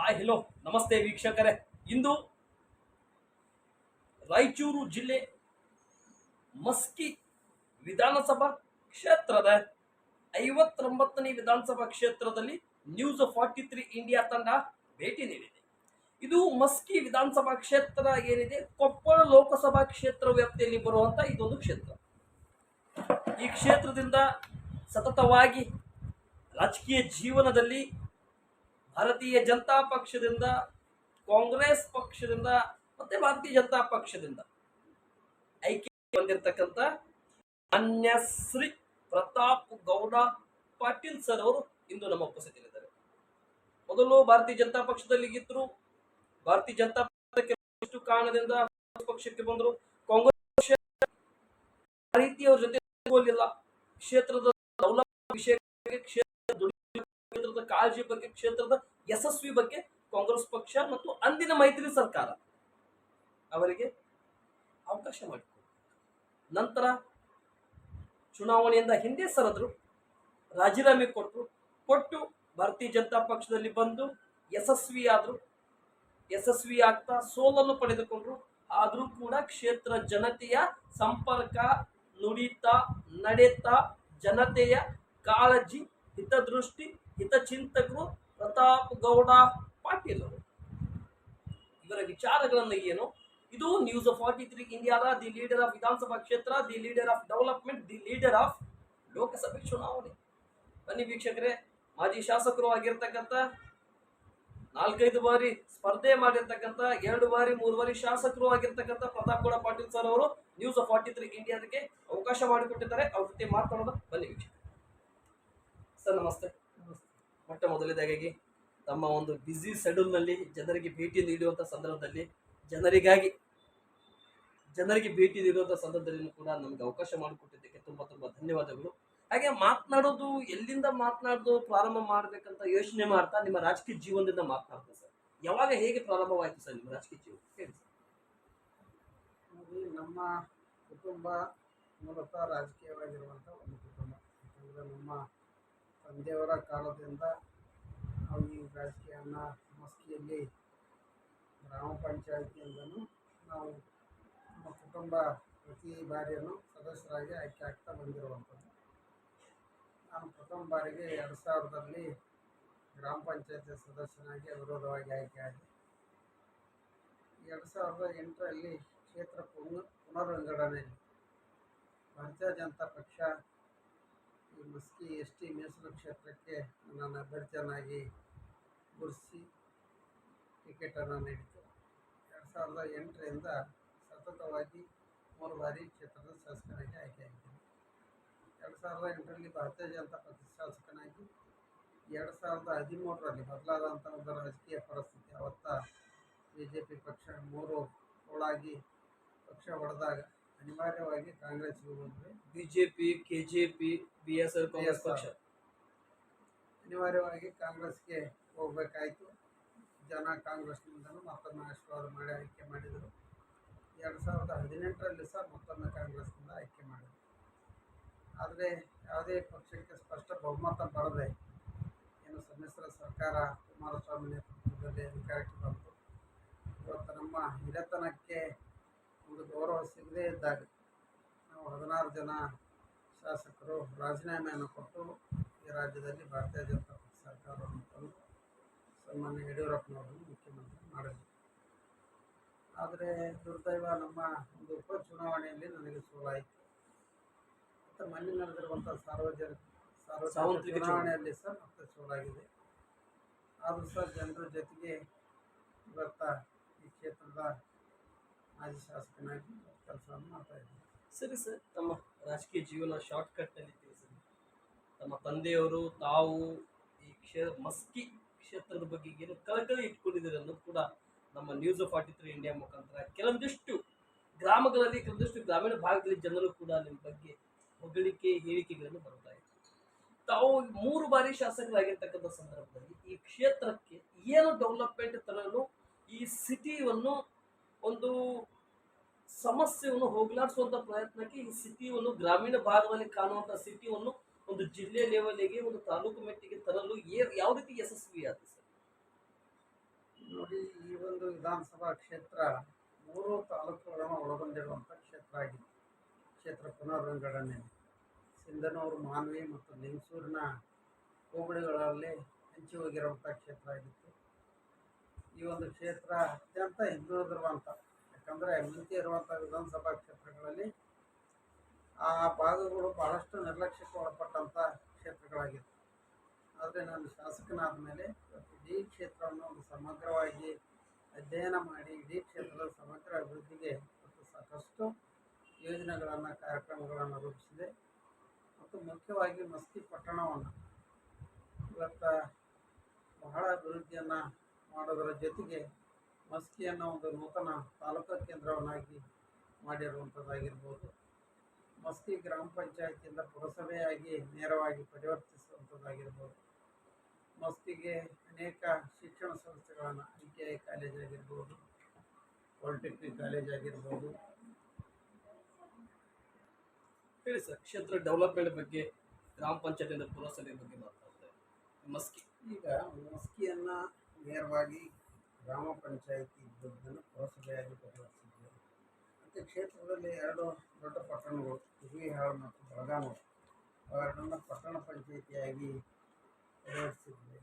Hi hello ನಮಸ್ತೆ ವೀಕ್ಷಕರೇ. ಇಂದು ರಾಯಚೂರು ಜಿಲ್ಲೆ ಮಸ್ಕಿ ವಿಧಾನಸಭಾ ಕ್ಷೇತ್ರದ ಐವತ್ತೊಂಬತ್ತನೇ ವಿಧಾನಸಭಾ ಕ್ಷೇತ್ರದಲ್ಲಿ ನ್ಯೂಸ್ ಫಾರ್ಟಿ ತ್ರೀ ಇಂಡಿಯಾ ತಂಡ ಭೇಟಿ ನೀಡಿದೆ. ಇದು ಮಸ್ಕಿ ವಿಧಾನಸಭಾ ಕ್ಷೇತ್ರ ಏನಿದೆ? ಕೊಪ್ಪಳ ಲೋಕಸಭಾ ಕ್ಷೇತ್ರ ವ್ಯಾಪ್ತಿಯಲ್ಲಿ ಬರುವಂತ ಇದೊಂದು ಕ್ಷೇತ್ರ. ಈ ಕ್ಷೇತ್ರದಿಂದ ಸತತವಾಗಿ ರಾಜಕೀಯ ಜೀವನದಲ್ಲಿ ಭಾರತೀಯ ಜನತಾ ಪಕ್ಷದಿಂದ ಕಾಂಗ್ರೆಸ್ ಪಕ್ಷದಿಂದ ಮತ್ತೆ ಭಾರತೀಯ ಜನತಾ ಪಕ್ಷದಿಂದ ಐಕ್ಯ ಬಂದಿರತಕ್ಕಂಥ ಅನ್ಯಶ್ರೀ ಶ್ರೀ ಪ್ರತಾಪ್ ಗೌಡ ಪಾಟೀಲ್ ಸರ್ ಅವರು ಇಂದು ನಮ್ಮ ಉಪಸ್ಥಿತಿಯಲ್ಲಿದ್ದಾರೆ. ಮೊದಲು ಭಾರತೀಯ ಜನತಾ ಪಕ್ಷದಲ್ಲಿ ಇದ್ರು. ಭಾರತೀಯ ಜನತಾ ಪಕ್ಷಕ್ಕೆ ಕಾರಣದಿಂದ ಪಕ್ಷಕ್ಕೆ ಬಂದರು. ಕಾಂಗ್ರೆಸ್ ಪಕ್ಷ ರೀತಿ ಅವ್ರ ಜೊತೆ ಕ್ಷೇತ್ರದ ಸೌಲಭ್ಯ ವಿಷಯ ಬಗ್ಗೆ, ಕ್ಷೇತ್ರದ ಕಾಳಜಿ ಬಗ್ಗೆ, ಕ್ಷೇತ್ರದ ಯಶಸ್ವಿ ಬಗ್ಗೆ ಕಾಂಗ್ರೆಸ್ ಪಕ್ಷ ಮತ್ತು ಅಂದಿನ ಮೈತ್ರಿ ಸರ್ಕಾರ ಅವರಿಗೆ ಅವಕಾಶ ಮಾಡಿಕೊಡು ನಂತರ ಚುನಾವಣೆಯಿಂದ ಹಿಂದೆ ಸರದ್ರು, ರಾಜೀನಾಮೆ ಕೊಟ್ಟರು ಕೊಟ್ಟು ಭಾರತೀಯ ಜನತಾ ಪಕ್ಷದಲ್ಲಿ ಬಂದು ಯಶಸ್ವಿಯಾದ್ರು ಯಶಸ್ವಿ ಆಗ್ತಾ ಸೋಲನ್ನು ಪಡೆದುಕೊಂಡ್ರು, ಆದರೂ ಕೂಡ ಕ್ಷೇತ್ರ ಜನತೆಯ ಸಂಪರ್ಕ ನುಡಿತ, ನಡೆತ, ಜನತೆಯ ಕಾಳಜಿ, ಹಿತದೃಷ್ಟಿ ಹಿತಚಿಂತಕರು ಪ್ರತಾಪ್ ಗೌಡ, ಪಾಟೀಲ್ ಅವರು. ಇವರ ವಿಚಾರಗಳನ್ನು ಏನು? ಇದು ನ್ಯೂಸ್ ಫಾರ್ಟಿ ತ್ರೀ ಇಂಡಿಯಾದ ದಿ ಲೀಡರ್ ಆಫ್ ವಿಧಾನಸಭಾ ಕ್ಷೇತ್ರ, the leader of development, the leader of ಲೋಕಸಭೆ ಚುನಾವಣೆ. ಬನ್ನಿ ವೀಕ್ಷಕರೇ, ಮಾಜಿ ಶಾಸಕರು ಆಗಿರ್ತಕ್ಕಂಥ ನಾಲ್ಕೈದು ಬಾರಿ ಸ್ಪರ್ಧೆ ಮಾಡಿರ್ತಕ್ಕಂಥ, ಎರಡು ಬಾರಿ, ಮೂರು ಬಾರಿ ಶಾಸಕರು ಆಗಿರ್ತಕ್ಕಂಥ ಪ್ರತಾಪ್ ಗೌಡ, ಪಾಟೀಲ್ ಸರ್ ಅವರು ನ್ಯೂಸ್ ಫಾರ್ಟಿ ತ್ರೀ ಇಂಡಿಯಾದಕ್ಕೆ ಅವಕಾಶ ಮಾಡಿಕೊಟ್ಟಿದ್ದಾರೆ. ಅವ್ರ ಜೊತೆ ಮಾತನಾಡೋದು ಬನ್ನಿ ವೀಕ್ಷಕ ಸರ್, ನಮಸ್ತೆ. ಮೊದಲನೇದಾಗಿ ತಮ್ಮ ಒಂದು ಬ್ಯುಸಿ ನಲ್ಲಿ ಜನರಿಗೆ ಭೇಟಿ ನೀಡುವಂಥ ಸಂದರ್ಭದಲ್ಲಿ ಜನರಿಗಾಗಿ, ಜನರಿಗೆ ಭೇಟಿ ನೀಡುವಂಥ ಸಂದರ್ಭದಲ್ಲಿ ಕೂಡ ನಮಗೆ ಅವಕಾಶ ಮಾಡಿಕೊಟ್ಟಿದ್ದಕ್ಕೆ ತುಂಬ ತುಂಬ ಧನ್ಯವಾದಗಳು. ಹಾಗೆ ಮಾತನಾಡೋದು ಎಲ್ಲಿಂದ ಮಾತನಾಡೋದು ಪ್ರಾರಂಭ ಮಾಡಬೇಕಂತ ಯೋಚನೆ ಮಾಡ್ತಾ ನಿಮ್ಮ ರಾಜಕೀಯ ಜೀವನದಿಂದ ಮಾತನಾಡ್ತಾ ಸರ್. ಯಾವಾಗ ಹೇಗೆ ಪ್ರಾರಂಭವಾಯಿತು ಸರ್ ನಿಮ್ಮ ರಾಜಕೀಯ ಜೀವನ? ಹೇಳಿ ನಮ್ಮ ಕುಟುಂಬ ಮೂಲತಃ ರಾಜಕೀಯವಾಗಿರುವಂಥ ಒಂದು ಕುಟುಂಬ. ಯಾಕಂದರೆ ನಮ್ಮ ತಂದೆಯವರ ಕಾಲದಿಂದ ಈ ರಾಜಕೀಯನ ಮಸ್ಕಿಯಲ್ಲಿ ಗ್ರಾಮ ಪಂಚಾಯತಿಯಿಂದನೂ ನಾವು ನಮ್ಮ ಕುಟುಂಬ ಪ್ರತಿ ಬಾರಿಯನ್ನು ಸದಸ್ಯರಾಗಿ ಆಯ್ಕೆ ಆಗ್ತಾ ಬಂದಿರುವಂಥದ್ದು. ನಾನು ಪ್ರಥಮ ಬಾರಿಗೆ ಎರಡು ಸಾವಿರದಲ್ಲಿ ಗ್ರಾಮ ಪಂಚಾಯತಿ ಸದಸ್ಯನಾಗಿ ಅವಿರೋಧವಾಗಿ ಆಯ್ಕೆ ಆಗಿ ಎರಡು ಸಾವಿರದ ಎಂಟರಲ್ಲಿ ಕ್ಷೇತ್ರ ಪುನರ್ ಪುನರ್ವಿಂಗಡಣೆಯಲ್ಲಿ ಭಾರತೀಯ ಜನತಾ ಪಕ್ಷ ಈ ಮಸ್ಕಿ ಎಸ್ ಟಿ ಮೀಸಲು ಕ್ಷೇತ್ರಕ್ಕೆ ನನ್ನ ಅಭ್ಯರ್ಥಿಯನ್ನಾಗಿ ಗುರುತಿಸಿ ಟಿಕೆಟನ್ನು ನೀಡಿತು. ಎರಡು ಸಾವಿರದ ಎಂಟರಿಂದ ಸತತವಾಗಿ ಮೂರು ಬಾರಿ ಕ್ಷೇತ್ರದ ಶಾಸಕನಾಗಿ ಆಯ್ಕೆಯಾಗಿದ್ದೇನೆ. ಎರಡು ಸಾವಿರದ ಎಂಟರಲ್ಲಿ ಭಾರತೀಯ ಜನತಾ ಪಕ್ಷದ ಶಾಸಕನಾಗಿ ಎರಡು ಸಾವಿರದ ಹದಿಮೂರರಲ್ಲಿ ಬದಲಾದಂಥ ಒಂದು ರಾಜಕೀಯ ಪರಿಸ್ಥಿತಿ ಅವತ್ತ ಬಿ ಜೆ ಪಿ ಪಕ್ಷ ಮೂರು ಹೋಳಾಗಿ ಪಕ್ಷ ಹೊಡೆದಾಗ ಅನಿವಾರ್ಯವಾಗಿ ಕಾಂಗ್ರೆಸ್ಗೆ ಬಂದರೆ B J P K J P B S L Congress ಪಕ್ಷ. ಅನಿವಾರ್ಯವಾಗಿ ಕಾಂಗ್ರೆಸ್ಗೆ ಹೋಗಬೇಕಾಯಿತು. ಜನ ಕಾಂಗ್ರೆಸ್ನಿಂದಲೂ ಮತ್ತೊಮ್ಮೆ ಆಶೀರ್ವಾದ ಮಾಡಿ ಆಯ್ಕೆ ಮಾಡಿದರು. ಎರಡು ಸಾವಿರದ ಹದಿನೆಂಟರಲ್ಲಿ ಸಹ ಮತ್ತೊಮ್ಮೆ ಕಾಂಗ್ರೆಸ್ನಿಂದ ಆಯ್ಕೆ ಮಾಡಿದರು. ಆದರೆ ಯಾವುದೇ ಪಕ್ಷಕ್ಕೆ ಸ್ಪಷ್ಟ ಬಹುಮತ ಬರದೆ ಏನು ಸಮ್ಮಿಶ್ರ ಸರ್ಕಾರ ಕುಮಾರಸ್ವಾಮಿ ನೇತೃತ್ವದಲ್ಲಿ ಅಧಿಕಾರಕ್ಕೆ ಬಂತು. ಇವತ್ತು ನಮ್ಮ ಹಿರಿತನಕ್ಕೆ ಒಂದು ಗೌರವ ಸಿಗದೇ ಇದ್ದಾಗ ನಾವು ಹದಿನಾರು ಜನ ಶಾಸಕರು ರಾಜೀನಾಮೆಯನ್ನು ಕೊಟ್ಟು ಈ ರಾಜ್ಯದಲ್ಲಿ ಭಾರತೀಯ ಜನತಾ ಪಕ್ಷ ಸರ್ಕಾರವನ್ನು ತಂದು ಸನ್ಮಾನ್ಯ ಯಡಿಯೂರಪ್ಪನವರು ಮುಖ್ಯಮಂತ್ರಿ ಮಾಡಿದರು. ಆದರೆ ದುರ್ದೈವ ನಮ್ಮ ಒಂದು ಉಪಚುನಾವಣೆಯಲ್ಲಿ ನನಗೆ ಸೋಲಾಯಿತು. ಮತ್ತು ಮೊನ್ನೆ ನಡೆದಿರುವಂಥ ಸಾರ್ವಜನಿಕ ಸಾರ್ವಜನಿಕ ಚುನಾವಣೆಯಲ್ಲಿ ಸಹ ಮತ್ತೆ ಸೋಲಾಗಿದೆ. ಆದರೂ ಸಹ ಜನರ ಜೊತೆಗೆ ಇವತ್ತ ಈ ಕ್ಷೇತ್ರದ ಮಾಜಿ ಶಾಸಕನಾಗಿ ಕೆಲಸವನ್ನು ಮಾಡ್ತಾ ಇದ್ದೀನಿ. ಸರಿ ಸರ್ ತಮ್ಮ ರಾಜಕೀಯ ಜೀವನ ಶಾರ್ಟ್ ಕಟ್ನಲ್ಲಿ ತಿಳಿಸಿ ತಮ್ಮ ತಂದೆಯವರು ತಾವು ಈ ಕ್ಷೇ ಮಸ್ಕಿ ಕ್ಷೇತ್ರದ ಬಗ್ಗೆ ಏನು ಕಳಕಳಿ ಇಟ್ಕೊಂಡಿದ್ದಾರೆ ಅನ್ನೋದು ಕೂಡ ನಮ್ಮ ನ್ಯೂಸ್ ಫಾರ್ಟಿ ತ್ರೀ ಇಂಡಿಯಾ ಮುಖಾಂತರ. ಕೆಲವೊಂದಿಷ್ಟು ಗ್ರಾಮಗಳಲ್ಲಿ, ಕೆಲವೊಂದಿಷ್ಟು ಗ್ರಾಮೀಣ ಭಾಗದಲ್ಲಿ ಜನರು ಕೂಡ ನಿಮ್ಮ ಬಗ್ಗೆ ಹೊಗಳಿಕೆ, ಹೇಳಿಕೆಗಳನ್ನು ಬರ್ತಾ ಇದೆ ತಾವು ಮೂರು ಬಾರಿ ಶಾಸಕರಾಗಿರ್ತಕ್ಕಂಥ ಸಂದರ್ಭದಲ್ಲಿ ಈ ಕ್ಷೇತ್ರಕ್ಕೆ ಏನು ಡೆವಲಪ್ಮೆಂಟ್ ತರಲು ಈ ಸಿಟಿಯನ್ನು ಒಂದು ಸಮಸ್ಯೆಯನ್ನು ಹೋಗಲಾಡಿಸುವಂತ ಪ್ರಯತ್ನಕ್ಕೆ ಈ ಸಿಟಿಯನ್ನು ಗ್ರಾಮೀಣ ಭಾಗದಲ್ಲಿ ಕಾಣುವಂಥ ಸಿಟಿಯನ್ನು ಒಂದು ಜಿಲ್ಲೆ ಲೆವೆಲ್ಗೆ ಒಂದು ತಾಲೂಕು ಮಟ್ಟಿಗೆ ತರಲು ಯಾವ ರೀತಿ ಯಶಸ್ವಿ ಆಗಿದೆ ಸರ್? ನೋಡಿ, ಈ ಒಂದು ವಿಧಾನಸಭಾ ಕ್ಷೇತ್ರ ಮೂರು ತಾಲೂಕುಗಳನ್ನು ಒಳಗೊಂಡಿರುವಂಥ ಕ್ಷೇತ್ರ ಆಗಿದೆ. ಕ್ಷೇತ್ರ ಪುನರ್ವಿಂಗಡಣೆ, ಸಿಂಧನೂರು, ಮಾನ್ವಿ ಮತ್ತು ಲಿಂಗಸೂರಿನ ಹೋಬಳಿಗಳಲ್ಲಿ ಹಂಚಿ ಹೋಗಿರುವಂಥ ಕ್ಷೇತ್ರ ಆಗಿತ್ತು. ಈ ಒಂದು ಕ್ಷೇತ್ರ ಅತ್ಯಂತ ಹಿಂದುಳಿದಿರುವಂಥ, ಯಾಕಂದರೆ ಮುಂಚೆ ಇರುವಂಥ ವಿಧಾನಸಭಾ ಕ್ಷೇತ್ರಗಳಲ್ಲಿ ಆ ಭಾಗಗಳು ಬಹಳಷ್ಟು ನಿರ್ಲಕ್ಷ್ಯಕ್ಕೆ ಒಳಪಟ್ಟಂಥ ಕ್ಷೇತ್ರಗಳಾಗಿತ್ತು ಆದರೆ ನಾನು ಶಾಸಕನಾದ ಮೇಲೆ ಇಡೀ ಕ್ಷೇತ್ರವನ್ನು ಒಂದು ಸಮಗ್ರವಾಗಿ ಅಧ್ಯಯನ ಮಾಡಿ ಇಡೀ ಕ್ಷೇತ್ರದ ಸಮಗ್ರ ಅಭಿವೃದ್ಧಿಗೆ ಮತ್ತು ಸಾಕಷ್ಟು ಯೋಜನೆಗಳನ್ನು, ಕಾರ್ಯಕ್ರಮಗಳನ್ನು ರೂಪಿಸಿದೆ. ಮತ್ತು ಮುಖ್ಯವಾಗಿ ಮಸ್ಕಿ ಪಟ್ಟಣವನ್ನು ಇವತ್ತು ಬಹಳ ಅಭಿವೃದ್ಧಿಯನ್ನು ಮಾಡೋದರ ಜೊತೆಗೆ ಮಸ್ಕಿಯನ್ನು ಒಂದು ನೂತನ ತಾಲೂಕಾ ಕೇಂದ್ರವನ್ನಾಗಿ ಮಾಡಿರುವಂಥದ್ದಾಗಿರ್ಬೋದು ಮಸ್ಕಿ ಗ್ರಾಮ ಪಂಚಾಯತಿಯಿಂದ ಪುರಸಭೆಯಾಗಿ ನೇರವಾಗಿ ಪರಿವರ್ತಿಸುವಂಥದ್ದಾಗಿರ್ಬೋದು. ಮಸ್ತಿಗೆ ಅನೇಕ ಶಿಕ್ಷಣ ಸಂಸ್ಥೆಗಳನ್ನು ಐ ಟಿ ಐ ಕಾಲೇಜ್ ಆಗಿರ್ಬೋದು ಪಾಲಿಟೆಕ್ನಿಕ್ ಕಾಲೇಜ್ ಆಗಿರ್ಬೋದು ಹೇಳಿ ಸರ್ ಕ್ಷೇತ್ರ ಡೆವಲಪ್ಮೆಂಟ್ ಬಗ್ಗೆ ಗ್ರಾಮ ಪಂಚಾಯತಿಯಿಂದ ಪುರಸಭೆ ಬಗ್ಗೆ ಮಾತಾಡ್ತಾರೆ ಮಸ್ಕಿ. ಈಗ ಮಸ್ಕಿಯನ್ನು ನೇರವಾಗಿ ಗ್ರಾಮ ಪಂಚಾಯತಿ ಇದ್ದದ್ದನ್ನು ಪುರಸಭೆಯಾಗಿ ಪರಿವರ್ತಿಸಿದ್ದೇವೆ ಮತ್ತು ಕ್ಷೇತ್ರದಲ್ಲಿ ಎರಡು ದೊಡ್ಡ ಪಟ್ಟಣಗಳು ಹಿರಿಹಾಳು ಮತ್ತು ಬೆಳಗಾವಿ ಅವೆರಡನ್ನು ಪಟ್ಟಣ ಪಂಚಾಯಿತಿಯಾಗಿ ನಿರ್ವಹಿಸಿದ್ವಿ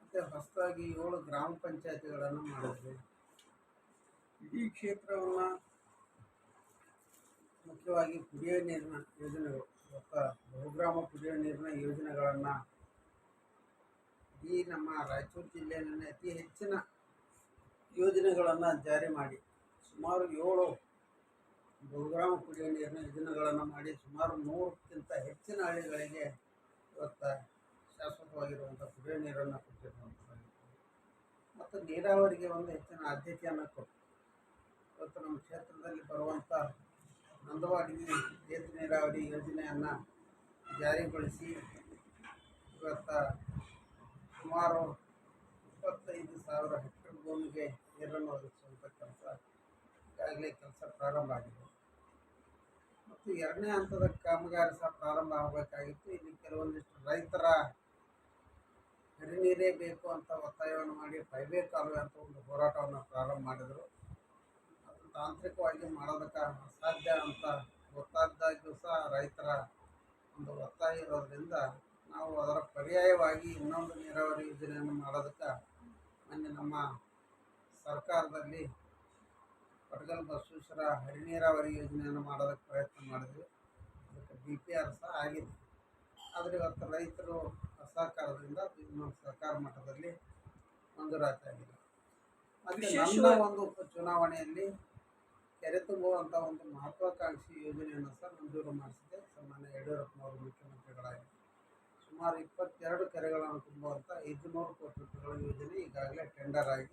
ಮತ್ತು ಹೊಸದಾಗಿ ಏಳು ಗ್ರಾಮ ಪಂಚಾಯತಿಗಳನ್ನು ಮಾಡಿದ್ವಿ ಇಡೀ ಕ್ಷೇತ್ರವನ್ನು ಮುಖ್ಯವಾಗಿ ಕುಡಿಯೋ ನೀರಿನ ಯೋಜನೆಗಳು ಮತ್ತು ಬಹುಗ್ರಾಮ ಕುಡಿಯೋ ನೀರಿನ ಯೋಜನೆಗಳನ್ನು ಈ ನಮ್ಮ ರಾಯಚೂರು ಜಿಲ್ಲೆಯಲ್ಲಿ ಅತಿ ಹೆಚ್ಚಿನ ಯೋಜನೆಗಳನ್ನು ಜಾರಿ ಮಾಡಿ, ಸುಮಾರು ಏಳು ಬಹುಗ್ರಾಮ ಕುಡಿಯುವ ನೀರಿನ ಯೋಜನೆಗಳನ್ನು ಮಾಡಿ ಸುಮಾರು ನೂರಕ್ಕಿಂತ ಹೆಚ್ಚಿನ ಹಳ್ಳಿಗಳಿಗೆ ಇವತ್ತು ಶಾಶ್ವತವಾಗಿರುವಂಥ ಕುಡಿಯುವ ನೀರನ್ನು ಕೊಟ್ಟಿರುವಂಥದ್ದಾಗಿತ್ತು ಮತ್ತು ನೀರಾವರಿಗೆ ಒಂದು ಹೆಚ್ಚಿನ ಆದ್ಯತೆಯನ್ನು ಕೊಟ್ಟು ಇವತ್ತು ನಮ್ಮ ಕ್ಷೇತ್ರದಲ್ಲಿ ಬರುವಂಥ ನಂದವಾಡಿ ಏತ ನೀರಾವರಿ ಯೋಜನೆಯನ್ನು ಜಾರಿಗೊಳಿಸಿ ಇವತ್ತು ಸುಮಾರು ಇಪ್ಪತ್ತೈದು ಸಾವಿರ ಹೆಕ್ಟೇರ್ ಭೂಮಿಗೆ ನೀರನ್ನು ಒದಗಿಸುವಂಥ ಕೆಲಸ, ಈಗಾಗಲೇ ಕೆಲಸ ಪ್ರಾರಂಭ ಆಗಿದೆ. ಮತ್ತು ಎರಡನೇ ಹಂತದ ಕಾಮಗಾರಿ ಸಹ ಪ್ರಾರಂಭ ಆಗಬೇಕಾಗಿತ್ತು. ಇಲ್ಲಿ ಕೆಲವೊಂದಿಷ್ಟು ರೈತರ ಹರಿ ನೀರೇ ಬೇಕು ಅಂತ ಒತ್ತಾಯವನ್ನು ಮಾಡಿ ಪೈಬೆ ಕಾಲುವೆ ಅಂತ ಒಂದು ಹೋರಾಟವನ್ನು ಪ್ರಾರಂಭ ಮಾಡಿದರು. ಅದು ತಾಂತ್ರಿಕವಾಗಿ ಮಾಡೋದಕ್ಕೆ ಅಸಾಧ್ಯ ಅಂತ ಗೊತ್ತಾದಾಗ್ಯೂ ಸಹ ರೈತರ ಒಂದು ಒತ್ತಾಯ ಇರೋದ್ರಿಂದ ನಾವು ಅದರ ಪರ್ಯಾಯವಾಗಿ ಇನ್ನೊಂದು ನೀರಾವರಿ ಯೋಜನೆಯನ್ನು ಮಾಡೋದಕ್ಕೆ ಮೊನ್ನೆ ನಮ್ಮ ಸರ್ಕಾರದಲ್ಲಿ ಪಟಗಲ್ ಬಸವೇಶ್ವರ ಹರಿ ನೀರಾವರಿ ಯೋಜನೆಯನ್ನು ಮಾಡೋದಕ್ಕೆ ಪ್ರಯತ್ನ ಮಾಡಿದ್ವಿ. ಅದಕ್ಕೆ ಬಿ ಪಿ ಆರ್ ಸಹ ಆಗಿದೆ. ಆದರೆ ಇವತ್ತು ರೈತರು ಅಸಹಕಾರದಿಂದ ಅದು ಇನ್ನೊಂದು ಸರ್ಕಾರ ಮಟ್ಟದಲ್ಲಿ ಮಂಜೂರಾತಿ ಆಗಿದೆ. ಮತ್ತು ನನ್ನ ಒಂದು ಚುನಾವಣೆಯಲ್ಲಿ ಕೆರೆ ತುಂಬುವಂಥ ಒಂದು ಮಹತ್ವಾಕಾಂಕ್ಷಿ ಯೋಜನೆಯನ್ನು ಸಹ ಮಂಜೂರು ಮಾಡಿಸಿದೆ. ಸನ್ಮಾನ್ಯ ಯಡಿಯೂರಪ್ಪನವರು ಮುಖ್ಯಮಂತ್ರಿಗಳಾಗಿ. ಸುಮಾರು ಇಪ್ಪತ್ತೆರಡು ಕೆರೆಗಳನ್ನು ತುಂಬುವಂಥ ಐದುನೂರು ಕೋಟಿ ರೂಪಾಯಿಗಳ ಯೋಜನೆ ಈಗಾಗಲೇ ಟೆಂಡರ್ ಆಗಿ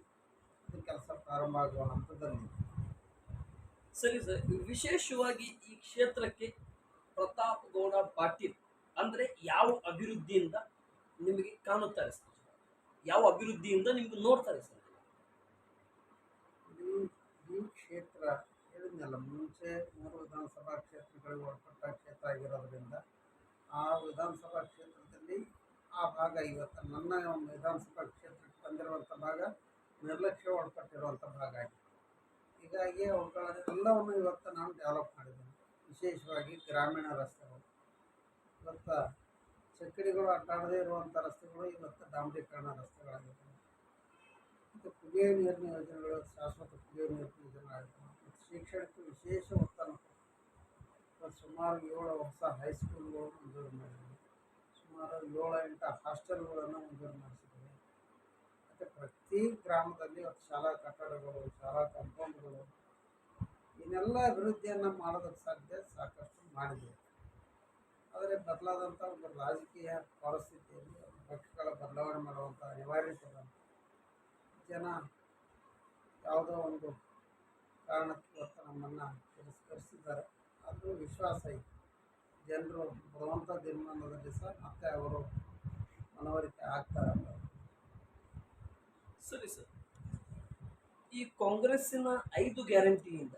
ಕೆಲಸ ಪ್ರಾರಂಭ ಆಗುವ ಹಂತದಲ್ಲಿದೆ. ಸರಿ ಸರ್. ವಿಶೇಷವಾಗಿ ಈ ಕ್ಷೇತ್ರಕ್ಕೆ ಪ್ರತಾಪ್ ಗೌಡ ಪಾಟೀಲ್ ಅಂದ್ರೆ ಯಾವ ಅಭಿವೃದ್ಧಿಯಿಂದ ನಿಮಗೆ ಕಾಣುತ್ತಾರೆ ಸರ್? ಯಾವ ಅಭಿವೃದ್ಧಿಯಿಂದ ನಿಮ್ಗೆ ನೋಡ್ತಾರೆ ಸರ್? ಈ ಕ್ಷೇತ್ರ ಹೇಳಿದ್ನಲ್ಲ, ಮುಂಚೆ ಮೂರು ವಿಧಾನಸಭಾ ಕ್ಷೇತ್ರಗಳಿಗೆ ಒಳಪಟ್ಟ ಕ್ಷೇತ್ರ ಆಗಿರೋದ್ರಿಂದ ಆ ವಿಧಾನಸಭಾ ಕ್ಷೇತ್ರದಲ್ಲಿ ಆ ಭಾಗ ಇವತ್ತು ನನ್ನ ವಿಧಾನಸಭಾ ಕ್ಷೇತ್ರಕ್ಕೆ ಬಂದಿರುವಂಥ ಭಾಗ ನಿರ್ಲಕ್ಷ್ಯ ಒಳಪಟ್ಟಿರುವಂಥ ಭಾಗ ಆಗಿದೆ. ಹೀಗಾಗಿ ಅವುಗಳೆಲ್ಲವನ್ನು ಇವತ್ತು ನಾನು ಡೆವಲಪ್ ಮಾಡಿದ್ದೇನೆ. ವಿಶೇಷವಾಗಿ ಗ್ರಾಮೀಣ ರಸ್ತೆಗಳು. ಇವತ್ತು ಚಕ್ಕಡಿಗಳು ಅಡ್ಡಾಡದೇ ಇರುವಂಥ ರಸ್ತೆಗಳು ಇವತ್ತು ಡಾಂಬರೀಕರಣ ರಸ್ತೆಗಳಾಗಿವೆ ಮತ್ತು ಕುಡಿಯುವ ನೀರಿನ ಯೋಜನೆಗಳು, ಶಾಶ್ವತ ಕುಡಿಯುವ ನೀರಿನ ಯೋಜನೆಗಳಾಗಿವೆ ಮತ್ತು ಶಿಕ್ಷಣಕ್ಕೆ ವಿಶೇಷ ಒತ್ತನ್ನು ಇವತ್ತು ಸುಮಾರು ಏಳು ಹೊಸ ಹೈಸ್ಕೂಲ್ಗಳು ಮಂಜೂರು ಮಾಡಿದ್ದೀವಿ ಸುಮಾರು ಏಳು ಎಂಟು ಹಾಸ್ಟೆಲ್ಗಳನ್ನು ಮಂಜೂರು ಮತ್ತು ಪ್ರತಿ ಗ್ರಾಮದಲ್ಲಿ ಇವತ್ತು ಶಾಲಾ ಕಟ್ಟಡಗಳು, ಶಾಲಾ ಕಾಂಪೌಂಡ್ಗಳು, ಇನ್ನೆಲ್ಲ ಅಭಿವೃದ್ಧಿಯನ್ನು ಮಾಡೋದಕ್ಕೆ ಸಾಧ್ಯ ಸಾಕಷ್ಟು ಮಾಡಿದೆ ಆದರೆ ಬದಲಾದಂಥ ಒಂದು ರಾಜಕೀಯ ಪರಿಸ್ಥಿತಿಯಲ್ಲಿ ಪಕ್ಷಗಳ ಬದಲಾವಣೆ ಮಾಡುವಂಥ ಅನಿವಾರ್ಯತೆ ಜನ ಯಾವುದೋ ಒಂದು ಕಾರಣಕ್ಕೆ ಇವತ್ತು ನಮ್ಮನ್ನು ತಿರಸ್ಕರಿಸಿದ್ದಾರೆ. ಆದರೂ ವಿಶ್ವಾಸ ಇದೆ. ಜನರು ಬರುವಂಥ ದಿನಮಾನದಲ್ಲಿ ಸಹ ಮತ್ತೆ ಅವರು ಮನವರಿಕೆ ಆಗ್ತಾರೆ ಸರಿ ಸರ್ ಈ ಕಾಂಗ್ರೆಸ್ಸಿನ ಐದು ಗ್ಯಾರಂಟಿಯಿಂದ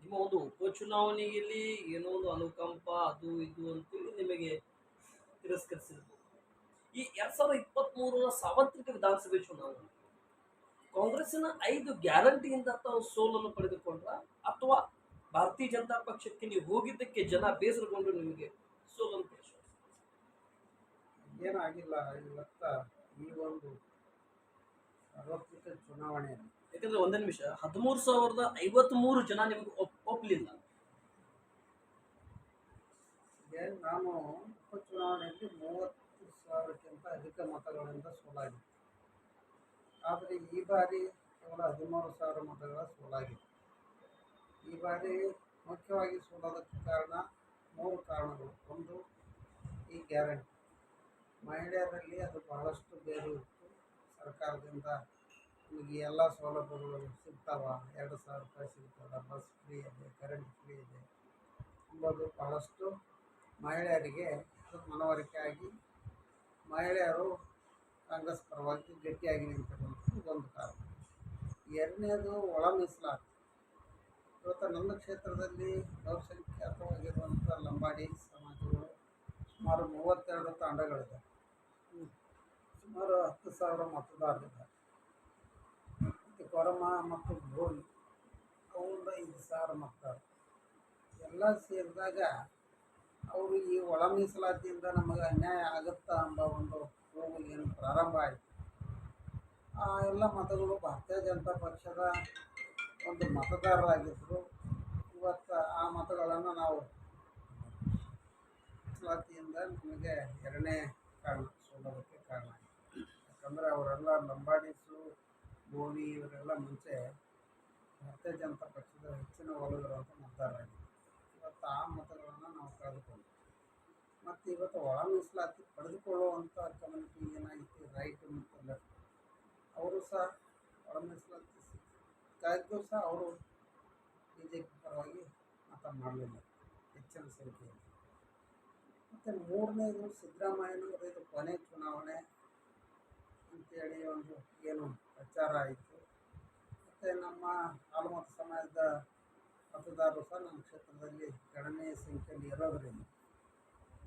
ನಿಮ್ಮ ಒಂದು ಉಪಚುನಾವಣೆಯಲ್ಲಿ ಏನೋ ಒಂದು ಅನುಕಂಪ, ಅದು ಇದು ಅಂತೇಳಿ ನಿಮಗೆ ತಿರಸ್ಕರಿಸಿರ್ಬೋದು ಈ ಎರಡ್ ಸಾವಿರದ ಇಪ್ಪತ್ತ್ ಮೂರರ ಸಾರ್ವತ್ರಿಕ ವಿಧಾನಸಭೆ ಚುನಾವಣೆ, ಕಾಂಗ್ರೆಸ್ಸಿನ ಐದು ಗ್ಯಾರಂಟಿಯಿಂದ ತಾವು ಸೋಲನ್ನು ಪಡೆದುಕೊಂಡ್ರ ಅಥವಾ ಭಾರತೀಯ ಜನತಾ ಪಕ್ಷಕ್ಕೆ ನೀವು ಹೋಗಿದ್ದಕ್ಕೆ ಜನ ಬೇಸರಗೊಂಡು ನಿಮಗೆ ಸೋಲನ್ನು ಪಡಿಸಿದ್ರು? ಏನಾಗಿಲ್ಲ, ಇವತ್ತ ಈ ಒಂದು ಸಾರ್ವತ್ರಿಕ ಚುನಾವಣೆಯಲ್ಲಿ. ಯಾಕಂದ್ರೆ ಒಂದೇ ನಿಮಿಷ ಹದಿಮೂರು ಸಾವಿರದ ಐವತ್ತ್ ಮೂರು ಜನ ನಿಮಗೆ ಒಪ್ ಒಪ್ಲಿಲ್ಲ. ಈಗ ನಾನು ಉಪಚುನಾವಣೆಯಲ್ಲಿ ಮೂವತ್ತು ಸಾವಿರಕ್ಕಿಂತ ಅಧಿಕ ಮತಗಳಿಂದ ಸೋಲಾಗಿದೆ ಆದರೆ ಈ ಬಾರಿ ಕೇವಲ ಹದಿಮೂರು ಸಾವಿರ ಮತಗಳ ಸೋಲಾಗಿದೆ. ಈ ಬಾರಿ ಮುಖ್ಯವಾಗಿ ಸೋಲೋದಕ್ಕೆ ಕಾರಣ ಮೂರು ಕಾರಣಗಳು. ಒಂದು ಈ ಗ್ಯಾರಂಟಿ. ಮಹಿಳೆಯರಲ್ಲಿ ಅದು ಬಹಳಷ್ಟು ಬೇರೆ ಸರ್ಕಾರದಿಂದ ನಿಮಗೆ ಎಲ್ಲ ಸೌಲಭ್ಯಗಳು ಸಿಗ್ತಾವ. ಎರಡು ಸಾವಿರ ರೂಪಾಯಿ ಸಿಗ್ತದೆ, ಬಸ್ ಫ್ರೀ ಇದೆ ಕರೆಂಟ್ ಫ್ರೀ ಇದೆ. ಎಂಬುದು ಬಹಳಷ್ಟು ಮಹಿಳೆಯರಿಗೆ ಮನವರಿಕೆ ಆಗಿ ಮಹಿಳೆಯರು ಕಾಂಗ್ರೆಸ್ ಪರವಾಗಿ ಗಟ್ಟಿಯಾಗಿ ನಿಂತಿರುವಂಥದ್ದು ಒಂದು ಕಾರಣ. ಎರಡನೇದು ಒಳ ಮೀಸಲಾತಿ. ಇವತ್ತು ನನ್ನ ಕ್ಷೇತ್ರದಲ್ಲಿ ಬಹುಸಂಖ್ಯಾತವಾಗಿರುವಂಥ ಲಂಬಾಡಿ ಸಮಾಜಗಳು ಸುಮಾರು ಮೂವತ್ತೆರಡು ತಾಂಡಗಳಿದೆ ಸುಮಾರು ಹತ್ತು ಸಾವಿರ ಮತದಾರರಿದ್ದಾರೆ. ಮತ್ತು ಕೊರಮ ಮತ್ತು ಗೋಲ್ ಅವರಿಂದ ಐದು ಸಾವಿರ ಮತದಾರ ಎಲ್ಲ ಸೇರಿದಾಗ ಅವರು ಈ ಒಳ ಮೀಸಲಾತಿಯಿಂದ ನಮಗೆ ಅನ್ಯಾಯ ಆಗುತ್ತಾ ಅಂಬ ಒಂದು ಕೂಗು ಏನು ಪ್ರಾರಂಭ ಆಯಿತು. ಆ ಎಲ್ಲ ಮತಗಳು ಭಾರತೀಯ ಜನತಾ ಪಕ್ಷದ ಒಂದು ಮತದಾರರಾಗಿದ್ದರು. ಇವತ್ತು ಆ ಮತಗಳನ್ನು ನಾವು ಮೀಸಲಾತಿಯಿಂದ ನಮಗೆ ಎರಡನೇ ಕಾರಣ ಸೋಲೋದಕ್ಕೆ ಕಾರಣ ಯಾಕಂದರೆ ಅವರೆಲ್ಲ ಲಂಬಾಡಿಸು ಗೋಣಿ ಇವರೆಲ್ಲ ಮುಂಚೆ ಭಾರತೀಯ ಜನತಾ ಪಕ್ಷದ ಹೆಚ್ಚಿನ ಒಲವಿರುವಂಥ ಮತದಾರರಾಗಿದ್ದರು ಇವತ್ತು ಆ ಮತಗಳನ್ನು ನಾವು ಕಳೆದುಕೊಂಡು ಮತ್ತು ಇವತ್ತು ಒಳ ಮೀಸಲಾತಿ ಪಡೆದುಕೊಳ್ಳುವಂಥ ಕಮ್ಯುನಿಟಿ ಏನಾಗಿತ್ತು ರೈಟ್ ಮತ್ತು ಲೆಫ್ಟ್ ಅವರು ಸಹ ಒಳ ಮೀಸಲಾತಿ ಸಿಕ್ಕಾಗ್ಯೂ ಸಹ ಅವರು ಬಿ ಜೆ ಪಿ ಪರವಾಗಿ ಮತ ಮಾಡಲಿಲ್ಲ, ಹೆಚ್ಚಿನ ಸಂಖ್ಯೆಯಲ್ಲಿ. ಮತ್ತು ಮೂರನೇದು ಸಿದ್ದರಾಮಯ್ಯನವರು ಇದು ಕೊನೆ ಚುನಾವಣೆ. ಅಂತೇಳಿ ಒಂದು ಏನು ಪ್ರಚಾರ ಆಯಿತು. ಮತ್ತು ನಮ್ಮ ಆಲ್ಮೋಸ್ಟ್ ಸಮಾಜದ ಮತದಾರರು ಸಹ ನಮ್ಮ ಕ್ಷೇತ್ರದಲ್ಲಿ ಗಣನೀಯ ಸಂಖ್ಯೆಯಲ್ಲಿ ಇರೋದರಿಂದ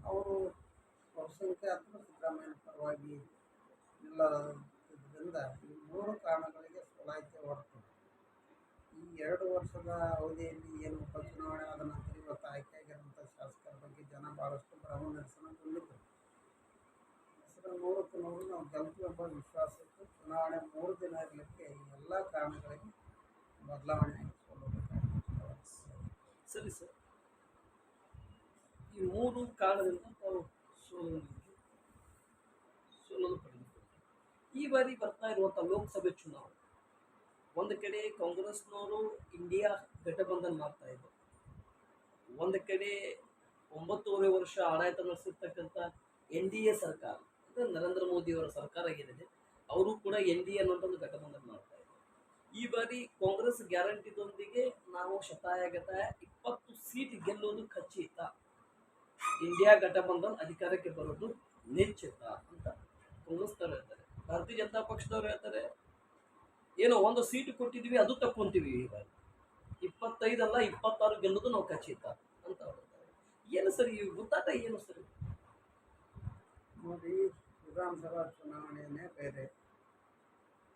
ಅವರು ಬಹುಸಂಖ್ಯಾತರು ಸಿದ್ದರಾಮಯ್ಯ ಪರವಾಗಿ ನಿಲ್ಲೋದ್ರಿಂದ ಈ ಮೂರು ಕಾರಣಗಳಿಗೆ ಸೋಲಾಯಿತೆ ಹೊರತು. ಈ ಎರಡು ವರ್ಷದ ಅವಧಿಯಲ್ಲಿ ಏನು ಉಪಚುನಾವಣೆ ಆದ ನಂತರ ಇವತ್ತು ಆಯ್ಕೆಯಾಗಿರುವಂಥ ಶಾಸಕರ ಬಗ್ಗೆ ಜನ ಭಾಳಷ್ಟು ಭ್ರಮ ನಿರಸನಗೊಂಡಿದ್ದರು ಹೆಸರು ನೂರಕ್ಕೆ ನೂರು ನಾವು ಗೆಲ್ತೀವಿ ವಿಶ್ವಾಸಕ್ಕೆ ಚುನಾವಣೆ ಮೂರು ದಿನ ಇರಲಿಕ್ಕೆ ಎಲ್ಲ ಕಾರಣಗಳಿಗೆ ಬದಲಾವಣೆ ಆಗಿ ಸರಿ ಸರ್. ಈ ಮೂರು ಕಾರಣದಿಂದ ತಾವು ಸೋಲನ್ನು ಸೋಲನ್ನು ಪಡೆದುಕೊಂಡ್ರು ಈ ಬಾರಿ ಬರ್ತಾ ಇರುವಂಥ ಲೋಕಸಭೆ ಚುನಾವಣೆ. ಒಂದು ಕಡೆ ಕಾಂಗ್ರೆಸ್ನವರು ಇಂಡಿಯಾ ಘಟಬಂಧನ್ ಮಾಡ್ತಾ ಇದ್ರು. ಒಂದು ಕಡೆ ಒಂಬತ್ತೂವರೆ ವರ್ಷ ಆಡಳಿತ ನಡೆಸಿರ್ತಕ್ಕಂಥ ಎನ್ ಡಿ ಎ ಸರ್ಕಾರ. ಅಂದರೆ ನರೇಂದ್ರ ಮೋದಿಯವರ ಸರ್ಕಾರ ಏನಿದೆ, ಅವರು ಕೂಡ ಎನ್ ಡಿ ಎ ಅನ್ನೋಂಥ ಒಂದು ಘಟಬಂಧನ ಮಾಡ್ತಾ ಇದ್ದಾರೆ. ಈ ಬಾರಿ ಕಾಂಗ್ರೆಸ್ ಗ್ಯಾರಂಟಿದೊಂದಿಗೆ ನಾವು ಶತಾಯಗತಾಯ ಇಪ್ಪತ್ತು ಸೀಟ್ ಗೆಲ್ಲೋದು ಖಚಿತ. ಇಂಡಿಯಾ ಘಟಬಂಧನ್ ಅಧಿಕಾರಕ್ಕೆ ಬರೋದು ನಿಶ್ಚಿತ ಅಂತ ಕಾಂಗ್ರೆಸ್ನವ್ರು ಹೇಳ್ತಾರೆ. ಭಾರತೀಯ ಜನತಾ ಪಕ್ಷದವ್ರು ಹೇಳ್ತಾರೆ, ಏನೋ ಒಂದು ಸೀಟ್ ಕೊಟ್ಟಿದ್ವಿ, ಅದು ತಕ್ಕೊಂತೀವಿ ಈ ಬಾರಿ. ಇಪ್ಪತ್ತೈದಲ್ಲ ಇಪ್ಪತ್ತಾರು ಗೆಲ್ಲೋದು ನಾವು ಖಚಿತ ಅಂತ ಹೇಳ್ತಾರೆ. ಏನು ಸರಿ ಗುದ್ದಾಟ ಏನು ಸರಿ? ನೋಡಿ ವಿಧಾನಸಭಾ ಚುನಾವಣೆಯೇ ಬೇರೆ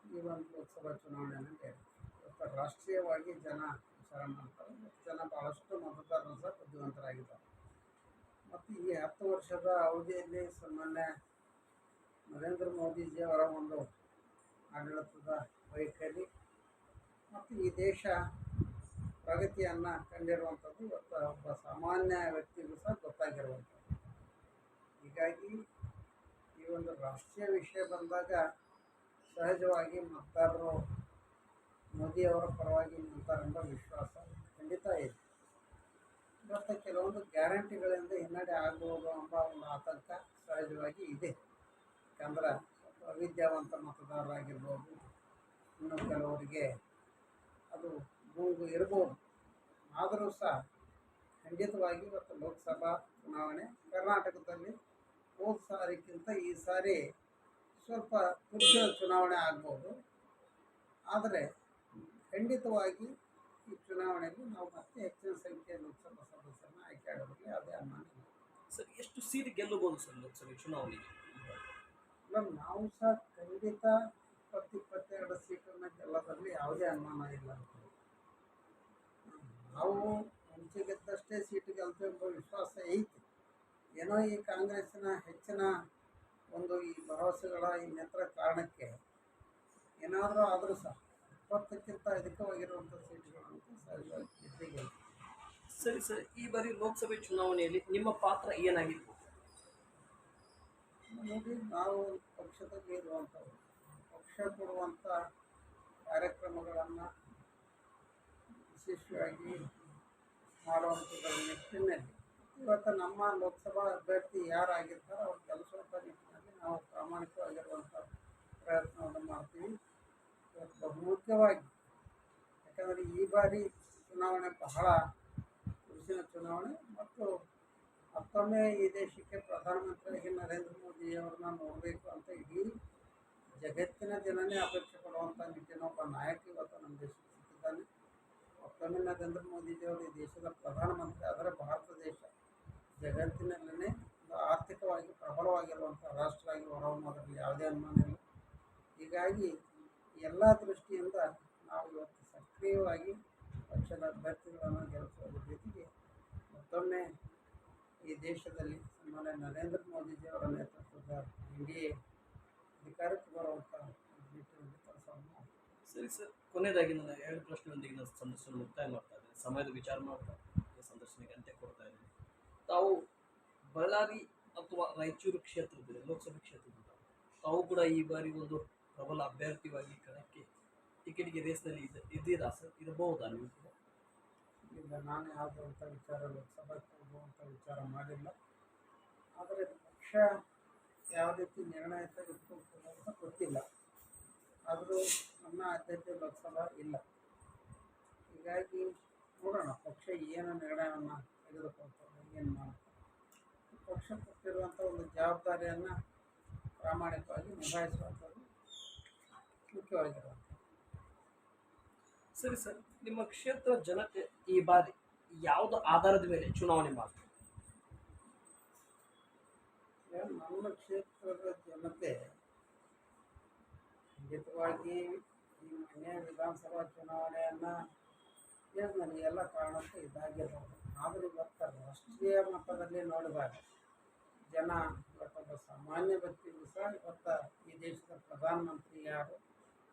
ಈ ಒಂದು ಲೋಕಸಭಾ ಚುನಾವಣೆಯೇ ಬೇರೆ. ಇವತ್ತು ರಾಷ್ಟ್ರೀಯವಾಗಿ ಜನ ವಿಚಾರ ಮಾಡ್ತಾರೆ ಜನ ಭಾಳಷ್ಟು ಮತದಾರರು ಸಹ ಬುದ್ಧಿವಂತರಾಗಿದ್ದಾರೆ. ಮತ್ತು ಈ ಹತ್ತು ವರ್ಷದ ಅವಧಿಯಲ್ಲಿ ಸಾಮಾನ್ಯ ನರೇಂದ್ರ ಮೋದಿಜಿಯವರ ಒಂದು ಆಡಳಿತದ ವೈಖರಿ ಮತ್ತು ಈ ದೇಶ ಪ್ರಗತಿಯನ್ನು ಕಂಡಿರುವಂಥದ್ದು ಇವತ್ತು ಒಬ್ಬ ಸಾಮಾನ್ಯ ವ್ಯಕ್ತಿಗೂ ಸಹ ಗೊತ್ತಾಗಿರುವಂಥದ್ದು. ಹೀಗಾಗಿ ಈ ಒಂದು ರಾಷ್ಟ್ರೀಯ ವಿಷಯ ಬಂದಾಗ ಸಹಜವಾಗಿ ಮತದಾರರು ಮೋದಿಯವರ ಪರವಾಗಿ ನಿಲ್ತಾರೆಂಬ ವಿಶ್ವಾಸ ಖಂಡಿತ ಇದೆ. ಮತ್ತು ಕೆಲವೊಂದು ಗ್ಯಾರಂಟಿಗಳಿಂದ ಹಿನ್ನಡೆ ಆಗ್ಬೋದು ಎಂಬ ಒಂದು ಆತಂಕ ಸಹಜವಾಗಿ ಇದೆ. ಯಾಕಂದ್ರೆ ವಿದ್ಯಾವಂತ ಮತದಾರರಾಗಿರ್ಬೋದು, ಇನ್ನು ಕೆಲವರಿಗೆ ಅದು ಗುಂಗು ಇರ್ಬೋದು. ಆದರೂ ಸಹ ಖಂಡಿತವಾಗಿ ಇವತ್ತು ಲೋಕಸಭಾ ಚುನಾವಣೆ ಕರ್ನಾಟಕದಲ್ಲಿ ಹೋದ ಸಾರಿಗಿಂತ ಈ ಸಾರಿ ಸ್ವಲ್ಪ ಪುರುಷ ಚುನಾವಣೆ ಆಗ್ಬೋದು. ಆದರೆ ಖಂಡಿತವಾಗಿ ಈ ಚುನಾವಣೆಯಲ್ಲಿ ನಾವು ಮತ್ತೆ ಹೆಚ್ಚಿನ ಸಂಖ್ಯೆಯ ಲೋಕಸಭಾ ಸದಸ್ಯರನ್ನ ಆಯ್ಕೆ ಆಗೋದಕ್ಕೆ ಯಾವುದೇ ಅನುಮಾನ ಇಲ್ಲ. ಸರ್ ಎಷ್ಟು ಸೀಟ್ ಗೆಲ್ಲಬಹುದು ಸರ್ ಲೋಕಸಭೆ ಚುನಾವಣೆಗೆ? ಮೇಡಮ್ ನಾವು ಸಹ ಖಂಡಿತ ಇಪ್ಪತ್ತು ಇಪ್ಪತ್ತೆರಡು ಸೀಟನ್ನು ಗೆಲ್ಲ ಗೆಲ್ಲೋದ್ರಲ್ಲಿ ಯಾವುದೇ ಅನುಮಾನ ಇಲ್ಲ ನಾವು ಮುಂಚೆ ಗೆದ್ದಷ್ಟೇ ಸೀಟ್ ಗೆಲ್ತೇವೆ ಎಂಬ ವಿಶ್ವಾಸ ಐತಿ. ಏನೋ ಈ ಕಾಂಗ್ರೆಸ್ಸಿನ ಹೆಚ್ಚಿನ ಒಂದು ಈ ಭರವಸೆಗಳ ಈ ಇನ್ನಿತರ ಕಾರಣಕ್ಕೆ ಏನಾದರೂ ಆದರೂ ಸಹ ಇಪ್ಪತ್ತಕ್ಕಿಂತ ಅಧಿಕವಾಗಿರುವಂಥ ಸಹಜವಾಗಿ ಗೆದ್ದೇ ಗೆಲ್ತೀವಿ. ಸರಿ ಸರ್ ಈ ಬಾರಿ ಲೋಕಸಭೆ ಚುನಾವಣೆಯಲ್ಲಿ ನಿಮ್ಮ ಪಾತ್ರ ಏನಾಗಿತ್ತು ನೋಡಿ ನಾವು ಪಕ್ಷದಲ್ಲಿ ಇರುವಂಥವ್ರು ಪಕ್ಷ ಕೊಡುವಂಥ ಕಾರ್ಯಕ್ರಮಗಳನ್ನು ಯಶಸ್ವಿಯಾಗಿ ಮಾಡುವಂಥದ್ದು ನಿಟ್ಟಿನಲ್ಲಿ ಇವತ್ತು ನಮ್ಮ ಲೋಕಸಭಾ ಅಭ್ಯರ್ಥಿ ಯಾರಾಗಿರ್ತಾರೋ ಅವ್ರು ಗೆಲ್ಲಿಸುವಂಥ ನಿಟ್ಟಿನಲ್ಲಿ ನಾವು ಪ್ರಾಮಾಣಿಕವಾಗಿರುವಂಥ ಪ್ರಯತ್ನವನ್ನು ಮಾಡ್ತೀವಿ. ಇವತ್ತು ಬಹುಮುಖ್ಯವಾಗಿ, ಯಾಕಂದರೆ ಈ ಬಾರಿ ಚುನಾವಣೆ ಬಹಳ ಬಿರುಸಿನ ಚುನಾವಣೆ ಮತ್ತು ಮತ್ತೊಮ್ಮೆ ಈ ದೇಶಕ್ಕೆ ಪ್ರಧಾನಮಂತ್ರಿಯಾಗಿ ನರೇಂದ್ರ ಮೋದಿಯವರನ್ನ ನೋಡಬೇಕು ಅಂತ ಇಡೀ ಜಗತ್ತಿನ ಜನನೇ ಅಪೇಕ್ಷೆ ಪಡುವಂಥ ನಿಟ್ಟಿನ ಒಬ್ಬ ನಾಯಕ ಇವತ್ತು ನಮ್ಮ ದೇಶಕ್ಕೆ ಸಿಕ್ಕಿದ್ದಾನೆ. ಮತ್ತೊಮ್ಮೆ ನರೇಂದ್ರ ಮೋದಿಜಿಯವರು ಈ ದೇಶದ ಪ್ರಧಾನಮಂತ್ರಿ ಆದರೆ ಭಾರತ ದೇಶ. ಜಗತ್ತಿನಲ್ಲೇ ಒಂದು ಆರ್ಥಿಕವಾಗಿ ಪ್ರಬಲವಾಗಿರುವಂಥ ರಾಷ್ಟ್ರ ಆಗಿ ಹೊರಹೊಮ್ಮೋದ್ರಲ್ಲಿ ಯಾವುದೇ ಅನುಮಾನ ಇಲ್ಲ. ಹೀಗಾಗಿ ಎಲ್ಲ ದೃಷ್ಟಿಯಿಂದ ನಾವು ಇವತ್ತು ಸಕ್ರಿಯವಾಗಿ ಪಕ್ಷದ ಅಭ್ಯರ್ಥಿಗಳನ್ನು ಗೆಲ್ಲಿಸುವ ಜೊತೆಗೆ ಮತ್ತೊಮ್ಮೆ ಈ ದೇಶದಲ್ಲಿ ಸನ್ಮಾನ್ಯ ನರೇಂದ್ರ ಮೋದಿಜಿಯವರ ನೇತೃತ್ವದ ಎನ್ ಡಿ ಎ ಅಧಿಕಾರಕ್ಕೆ ಬರುವಂಥ ಕೆಲಸವನ್ನು. ಸರಿ ಸರ್, ಕೊನೆಯದಾಗಿ ನನ್ನ ಎರಡು ಪ್ರಶ್ನೆಯೊಂದಿಗೆ ನಾನು ಸಂದರ್ಶನ ಮುಕ್ತಾಯ ಮಾಡ್ತಾ ಇದ್ದೇನೆ. ಸಮಯದ ವಿಚಾರ ಮಾಡ್ತಾ ಈ ಸಂದರ್ಶನಕ್ಕೆ ಅಂತ್ಯ ಕೊಡ್ತಾ ಇದ್ದೇನೆ. ತಾವು ಬಳ್ಳಾರಿ ಅಥವಾ ರಾಯಚೂರು ಕ್ಷೇತ್ರದಲ್ಲಿ, ಲೋಕಸಭೆ ಕ್ಷೇತ್ರದಿಂದ ತಾವು ಕೂಡ ಈ ಬಾರಿ ಒಂದು ಪ್ರಬಲ ಅಭ್ಯರ್ಥಿಯಾಗಿ ಕಣಕ್ಕೆ ಟಿಕೆಟ್ಗೆ ರೇಸ್ನಲ್ಲಿ ಇದ್ದ ಇದ್ದೀರಾ ಸರ್? ಇರಬಹುದಾ ನೀವು? ಕೂಡ ಈಗ ನಾನು ಯಾವುದಂಥ ವಿಚಾರ ಲೋಕಸಭಾ ಹೋಗುವಂಥ ವಿಚಾರ ಮಾಡಿಲ್ಲ. ಆದರೆ ಪಕ್ಷ ಯಾವ ರೀತಿ ನಿರ್ಣಯ ತೆಗೆದುಕೊಳ್ತದೆ ಅಂತ ಗೊತ್ತಿಲ್ಲ. ಆದರೂ ನನ್ನ ಆದ್ಯತೆ ಲೋಕಸಭಾ ಇಲ್ಲ. ಹೀಗಾಗಿ ನೋಡೋಣ, ಪಕ್ಷ ಏನು ನಿರ್ಣಯವನ್ನು ತೆಗೆದುಕೊಳ್ತದೆ ಏನು ಮಾಡ್ತಾರೆ? ಪಕ್ಷ ಕೊಟ್ಟಿರುವಂಥ ಒಂದು ಜವಾಬ್ದಾರಿಯನ್ನು ಪ್ರಾಮಾಣಿಕವಾಗಿ ನಿಭಾಯಿಸುವಂಥದ್ದು ಮುಖ್ಯವಾಗಿರುವಂಥದ್ದು. ಸರಿ ಸರ್ ನಿಮ್ಮ ಕ್ಷೇತ್ರ ಜನತೆ ಈ ಬಾರಿ ಯಾವುದು ಆಧಾರದ ಮೇಲೆ ಚುನಾವಣೆ ಮಾಡ್ತಾರೆ? ನಮ್ಮ ಕ್ಷೇತ್ರದ ಜನತೆ ಖಂಡಿತವಾಗಿ ಈ ಮೊನ್ನೆ ವಿಧಾನಸಭಾ ಚುನಾವಣೆಯನ್ನು ಏನು ನನಗೆಲ್ಲ ಕಾರಣಕ್ಕೆ ಇದಾಗಿರ್ಬೋದು ಆದರೆ ಇವತ್ತು ರಾಷ್ಟ್ರೀಯ ಮಟ್ಟದಲ್ಲಿ ನೋಡಿದಾಗ ಜನ ಇವತ್ತೊಬ್ಬ ಸಾಮಾನ್ಯ ವ್ಯಕ್ತಿಗೂ ಸಹ ಇವತ್ತು ಈ ದೇಶದ ಪ್ರಧಾನಮಂತ್ರಿ ಯಾರು,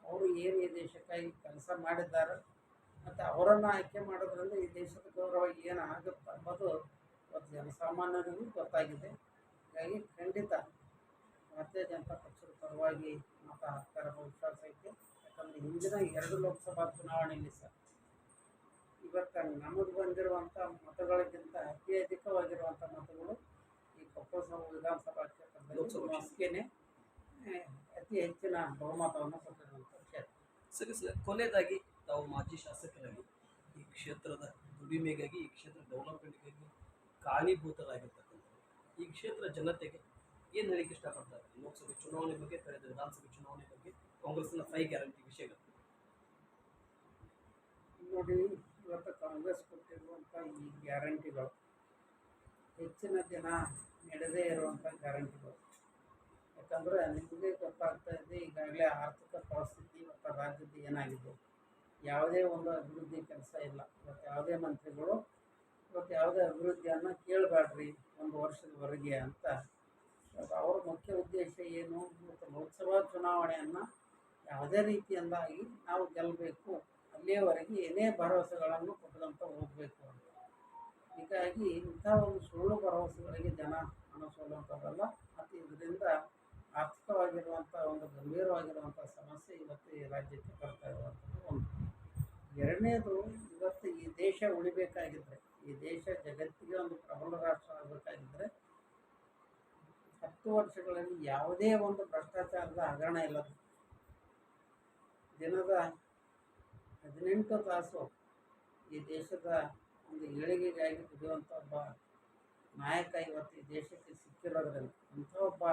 ಅವರು ಏನು ಈ ದೇಶಕ್ಕಾಗಿ ಕೆಲಸ ಮಾಡಿದ್ದಾರೆ, ಮತ್ತು ಅವರನ್ನು ಆಯ್ಕೆ ಮಾಡೋದ್ರಿಂದ ಈ ದೇಶದ ಗೌರವ ಏನು ಆಗುತ್ತೆ ಅನ್ನೋದು ಇವತ್ತು ಜನಸಾಮಾನ್ಯರಿಗೂ ಗೊತ್ತಾಗಿದೆ. ಹೀಗಾಗಿ ಖಂಡಿತ ಭಾರತೀಯ ಜನತಾ ಪಕ್ಷದ ಪರವಾಗಿ ಮತ ಹಾಕ್ತಾರೆ ವಿಶ್ವಾಸ ಐತೆ ಯಾಕಂದರೆ ಹಿಂದಿನ ಎರಡು ಲೋಕಸಭಾ ಚುನಾವಣೆಯಲ್ಲಿ ಸಹ ಇವತ್ತು ನಮಗೆ ಬಂದಿರುವಂಥ ಮತಗಳಿಗಿಂತ ಅತಿ ಅಧಿಕವಾಗಿರುವಂಥ ಮತಗಳು ಈ ಕೊಪ್ಪಳ ವಿಧಾನಸಭಾ ಕ್ಷೇತ್ರದಲ್ಲಿ ಅತಿ ಹೆಚ್ಚಿನ ಬಹುಮತವನ್ನು ಕೊಟ್ಟಿರುವಂಥ ಕ್ಷೇತ್ರ. ಸರಿ ಸರ್ ಕೊನೆಯದಾಗಿ ತಾವು ಮಾಜಿ ಶಾಸಕರಾಗಿ ಈ ಕ್ಷೇತ್ರದ ದುಡಿಮೆಗಾಗಿ ಈ ಕ್ಷೇತ್ರ ಡೆವಲಪ್ಮೆಂಟ್ಗಾಗಿ ಕಾರಣೀಭೂತರಾಗಿರ್ತಕ್ಕಂಥ ಈ ಕ್ಷೇತ್ರ ಜನತೆಗೆ ಏನು ಹೇಳಿಕೆ ಇಷ್ಟಪಡ್ತಾರೆ? ಲೋಕಸಭೆ ಚುನಾವಣೆ ಬಗ್ಗೆ ಕಳೆದ ವಿಧಾನಸಭೆ ಚುನಾವಣೆ ಬಗ್ಗೆ ಕಾಂಗ್ರೆಸ್ನ ಫೈ ಗ್ಯಾರಂಟಿ ವಿಷಯಗಳು. ನೋಡಿ ಇವತ್ತು ಕಾಂಗ್ರೆಸ್ ಕೊಟ್ಟಿರುವಂಥ ಈ ಗ್ಯಾರಂಟಿಗಳು, ಹೆಚ್ಚಿನ ದಿನ ನಡೆದೇ ಇರುವಂಥ ಗ್ಯಾರಂಟಿಗಳು. ಯಾಕಂದರೆ ನಿಮಗೆ ಗೊತ್ತಾಗ್ತಾ ಇದೆ, ಈಗಾಗಲೇ ಆರ್ಥಿಕ ಪರಿಸ್ಥಿತಿ ಇವತ್ತು ರಾಜ್ಯದ ಏನಾಗಿದೆ. ಯಾವುದೇ ಒಂದು ಅಭಿವೃದ್ಧಿ ಕೆಲಸ ಇಲ್ಲ. ಇವತ್ತು ಯಾವುದೇ ಮಂತ್ರಿಗಳು, ಇವತ್ತು ಯಾವುದೇ ಅಭಿವೃದ್ಧಿಯನ್ನು ಕೇಳಬೇಡ್ರಿ ಒಂದು ವರ್ಷದವರೆಗೆ ಅಂತ ಅವರ ಮುಖ್ಯ ಉದ್ದೇಶ ಏನು? ಮತ್ತು ಲೋಕಸಭಾ ಚುನಾವಣೆಯನ್ನು ಯಾವುದೇ ರೀತಿಯಿಂದಾಗಿ ನಾವು ಗೆಲ್ಲಬೇಕು ಅಲ್ಲಿಯವರೆಗೆ ಏನೇ ಭರವಸೆಗಳನ್ನು ಕೊಟ್ಟದಂತ ಹೋಗಬೇಕು ಅಂತ. ಹೀಗಾಗಿ ಇಂಥ ಒಂದು ಸುಳ್ಳು ಭರವಸೆಗಳಿಗೆ ಜನ ಅನಿಸುವಂಥದ್ದಲ್ಲ ಮತ್ತು ಇದರಿಂದ ಆರ್ಥಿಕವಾಗಿರುವಂಥ ಒಂದು ಗಂಭೀರವಾಗಿರುವಂಥ ಸಮಸ್ಯೆ ಇವತ್ತು ಈ ರಾಜ್ಯಕ್ಕೆ ಬರ್ತಾ ಇರುವಂಥದ್ದು ಒಂದು. ಎರಡನೇದು, ಇವತ್ತು ಈ ದೇಶ ಉಳಿಬೇಕಾಗಿದ್ದರೆ ಈ ದೇಶ ಜಗತ್ತಿಗೆ ಒಂದು ಪ್ರಬಲ ರಾಷ್ಟ್ರ ಆಗಬೇಕಾಗಿದ್ದರೆ ಹತ್ತು ವರ್ಷಗಳಲ್ಲಿ ಯಾವುದೇ ಒಂದು ಭ್ರಷ್ಟಾಚಾರದ ಹಗರಣ ಇಲ್ಲ ದಿನದ ಹದಿನೆಂಟು ತಾಸು ಈ ದೇಶದ ಒಂದು ಏಳಿಗೆಗಾಗಿ ದುಡಿಯುವಂಥ ಒಬ್ಬ ನಾಯಕ ಇವತ್ತು ಈ ದೇಶಕ್ಕೆ ಸಿಕ್ಕಿರೋದ್ರಲ್ಲಿ ಅಂಥ ಒಬ್ಬ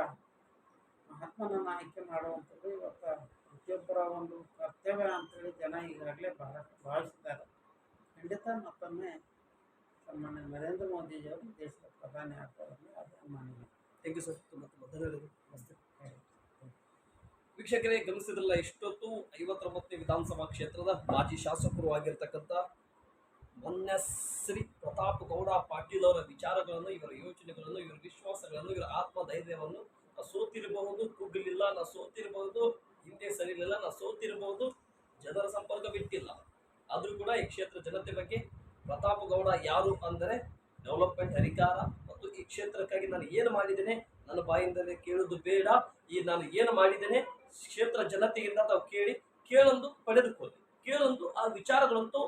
ಮಹಾತ್ಮನನ್ನು ಆಯ್ಕೆ ಮಾಡುವಂಥದ್ದು ಇವತ್ತು ಪ್ರತಿಯೊಬ್ಬರ ಒಂದು ಕರ್ತವ್ಯ ಅಂತೇಳಿ ಜನ ಈಗಾಗಲೇ ಬಹಳಷ್ಟು ಭಾವಿಸಿದ್ದಾರೆ. ಖಂಡಿತ ಮತ್ತೊಮ್ಮೆ ಸನ್ಮಾನ್ಯ ನರೇಂದ್ರ ಮೋದಿಜಿಯವರು ದೇಶದ ಪ್ರಧಾನಿ ಆಗ್ತಾರೆ ಅದು ಮಾನ್ಯ ಥ್ಯಾಂಕ್ ಯು ಸರ್ ತುಂಬ ತುಂಬ ಧನ್ಯವಾದಗಳು. ನಮಸ್ತೆ. ವೀಕ್ಷಕರೇ, ಗಮನಿಸಿದ್ರಲ್ಲ, ಇಷ್ಟೊತ್ತು ಐವತ್ತೊಂಬತ್ತನೇ ವಿಧಾನಸಭಾ ಕ್ಷೇತ್ರದ ಮಾಜಿ ಶಾಸಕರು ಆಗಿರ್ತಕ್ಕಂಥ ಮೊನ್ನೆಶ್ರೀ ಪ್ರತಾಪ್ ಗೌಡ ಪಾಟೀಲ್ ಅವರ ವಿಚಾರಗಳನ್ನು, ಇವರ ಯೋಚನೆಗಳನ್ನು, ಇವರ ವಿಶ್ವಾಸಗಳನ್ನು, ಇವರ ಆತ್ಮಧೈರ್ಯವನ್ನು ನಾ ಸೋತಿರಬಹುದು ಕುಗ್ಗಲಿಲ್ಲ ನಾ ಸೋತಿರಬಹುದು, ಹಿಂದೆ ಸರಿಲಿಲ್ಲ ನಾ ಸೋತಿರಬಹುದು, ಜನರ ಸಂಪರ್ಕ ಬಿಟ್ಟಿಲ್ಲ. ಆದ್ರೂ ಕೂಡ ಈ ಕ್ಷೇತ್ರ ಜನತೆ ಬಗ್ಗೆ ಪ್ರತಾಪ್ ಗೌಡ ಯಾರು ಅಂದರೆ ಡೆವಲಪ್ಮೆಂಟ್ ಅಧಿಕಾರ ಮತ್ತು ಈ ಕ್ಷೇತ್ರಕ್ಕಾಗಿ ನಾನು ಏನು ಮಾಡಿದ್ದೇನೆ, ನನ್ನ ಬಾಯಿಂದಲೇ ಕೇಳೋದು ಬೇಡ. ಈ ನಾನು ಏನು ಮಾಡಿದ್ದೇನೆ ಕ್ಷೇತ್ರ ಜನತೆಯಿಂದ ತಾವು ಕೇಳಿ, ಕೇಳೊಂದು ಪಡೆದುಕೊಳ್ಳಿ. ಕೇಳೊಂದು ಆ ವಿಚಾರಗಳಂತೂ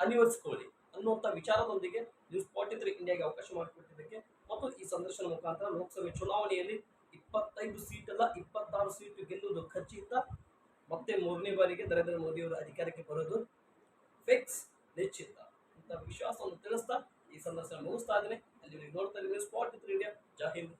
ಅನಿವರ್ಸಿಕೊಳ್ಳಿ ಅನ್ನುವಂಥ ವಿಚಾರದೊಂದಿಗೆ ನ್ಯೂಸ್ ಫಾರ್ಟಿ ತ್ರೀ ಇಂಡಿಯಾಗೆ ಅವಕಾಶ ಮಾಡಿಕೊಟ್ಟಿದ್ದಕ್ಕೆ ಮತ್ತು ಈ ಸಂದರ್ಶನ ಮುಖಾಂತರ ಲೋಕಸಭೆ ಚುನಾವಣೆಯಲ್ಲಿ ಇಪ್ಪತ್ತೈದು ಸೀಟ್ ಅಲ್ಲ, ಇಪ್ಪತ್ತಾರು ಸೀಟು ಗೆಲ್ಲುವುದು ಖಚಿತ ಮತ್ತೆ ಮೂರನೇ ಬಾರಿಗೆ ನರೇಂದ್ರ ಮೋದಿ ಅವರು ಅಧಿಕಾರಕ್ಕೆ ಬರೋದು ಫಿಕ್ಸ್ ನಿಶ್ಚಿತ ಅಂತ ವಿಶ್ವಾಸವನ್ನು ತಿಳಿಸ್ತಾ ಈ ಸಂದರ್ಶನ ಮುಗಿಸ್ತಾ ಇದ್ದೇನೆ. ಅಲ್ಲಿ ನೋಡ್ತಾ ಇದ್ದೀನಿ ಸ್ಪಾಟ್ ಇಂಡಿಯಾ ಜೈ ಹಿಂದ್.